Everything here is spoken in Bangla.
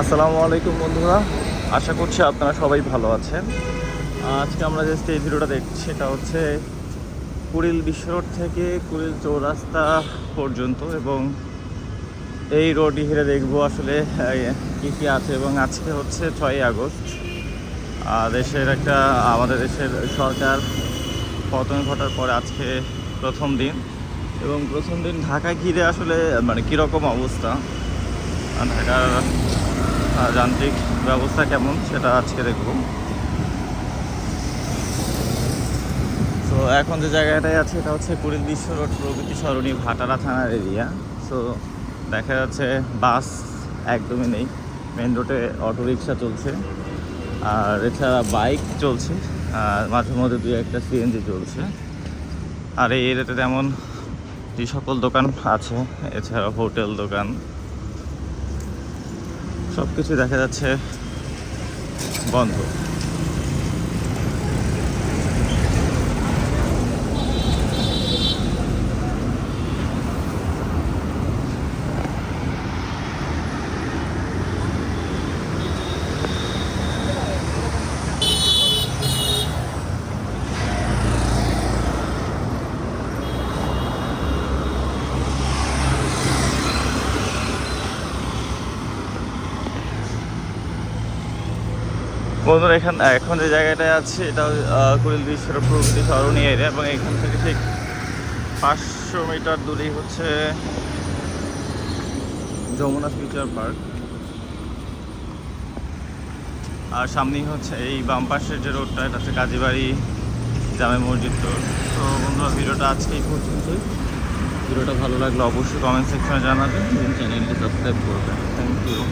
আসসালামু আলাইকুম বন্ধুরা। আশা করছি আপনারা সবাই ভালো আছেন। আজকে আমরা যে এই ভিডিওটা দেখছি এটা হচ্ছে কুড়িল বিশ্ব রোড থেকে কুড়িল চৌরাস্তা পর্যন্ত এবং এই রোড ঘিরে দেখব আসলে কী কী আছে এবং আজকে হচ্ছে ছয়ই আগস্ট। দেশের একটা, আমাদের দেশের সরকার পতন ঘটার পরে আজকে প্রথম দিন। এবং প্রথম দিন ঢাকা ঘিরে আসলে মানে কীরকম অবস্থা? ঢাকার যান্ত্রিক ব্যবস্থা কেমন সেটা আজকে দেখব। তো এখন যে জায়গাটায় আছে এটা হচ্ছে কুড়িল বিশ্ব রোড প্রগতি সরণি ভাটারা থানার এরিয়া সো দেখা যাচ্ছে বাস একদমই নেই মেন রোডে অটোরিকশা চলছে, আর এছাড়া বাইক চলছে, আর মাঝে মধ্যে দুই একটা সিএনজি চলছে। আর এই এরিয়াতে তেমন যে সকল দোকান আছে, এছাড়া হোটেল দোকান সব কিছু দেখা যাচ্ছে বন্ধ। বন্ধুরা এখান এখন যে জায়গাটায় আছে এটা কুড়িল বিশ্বের প্রকৃতি সরণি এরিয়া এবং এখান থেকে ঠিক পাঁচশো মিটার দূরেই হচ্ছে যমুনা ফিউচার পার্ক। আর সামনেই হচ্ছে এই বাম পাশের যে রোডটা এটা হচ্ছে কাজীবাড়ি জামে মসজিদ রোড তো বন্ধুরা ভিডিওটা আজকেই পর্যন্তই। ভিডিওটা ভালো লাগলে অবশ্যই কমেন্ট সেকশনে জানাবেন। চ্যানেলটি সাবস্ক্রাইব করবেন। Thank you